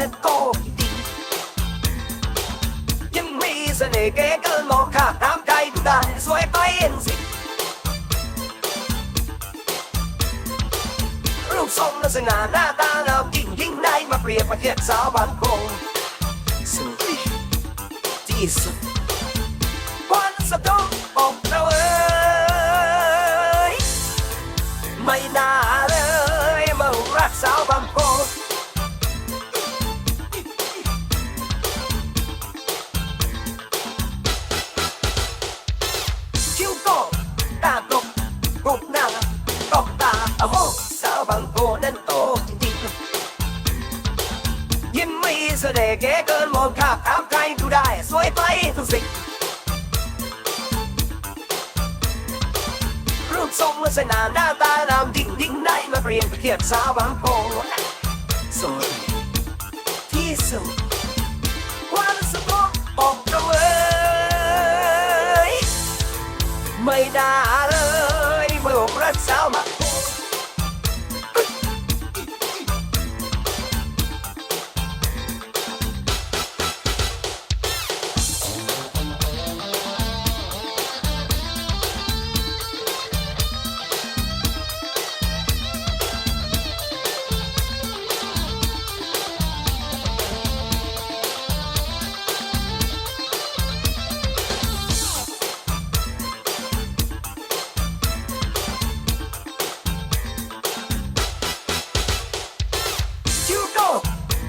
นั้นก็ดียังมีเสน่ห์เกเกินมองข้าามใจดูได้สวยไปเองสิรูปทรงและสง่าหน้าตาเราจริงยิ่งได้มาเปรียบประเทียบสาวบ้านคงสุดที่สุดวันสะดง เก๋เกินมองข้ามตามใครดูได้ สวยไปทุกสิ่งรูปทรงลักษณะหน้าตานามดิ่งดิ่งได้มาเปลี่ยนเทียบสาวบางโพสวยที่สุดควันสมองออกเราเอ้ยไม่น่าเลยเมื่อรักสาวบา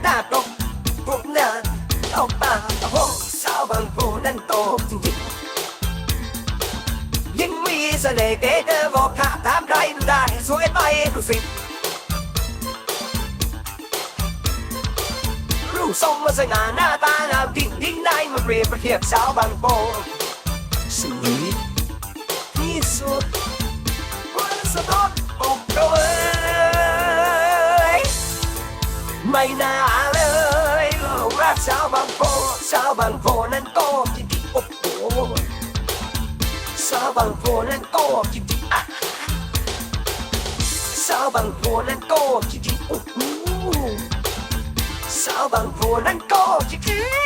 หน้าตกผมเนินออกมาโอ้โหสาวบางโพนั้นโตจริงๆยิ่งมีเสน่ห์เก๋เธอบอกข้าตามใครดูได้สวยไปทุกสิ่งรูปทรงลักษณะหน้าตางามดิ่งดิ่งได้มาเปรียบเทียบสาวบางโพสวยที่สุดวันสะท้อน ไม่น่าเลยโลกรักชาวบางโพชาวบางโพนั้นก็จริงๆโอ้โหชาวบางโพนั้นก็จริงๆอะชาวบางโพนั้นก็จริงๆโอ้โหชาวบางโพนั้นก็จริงๆ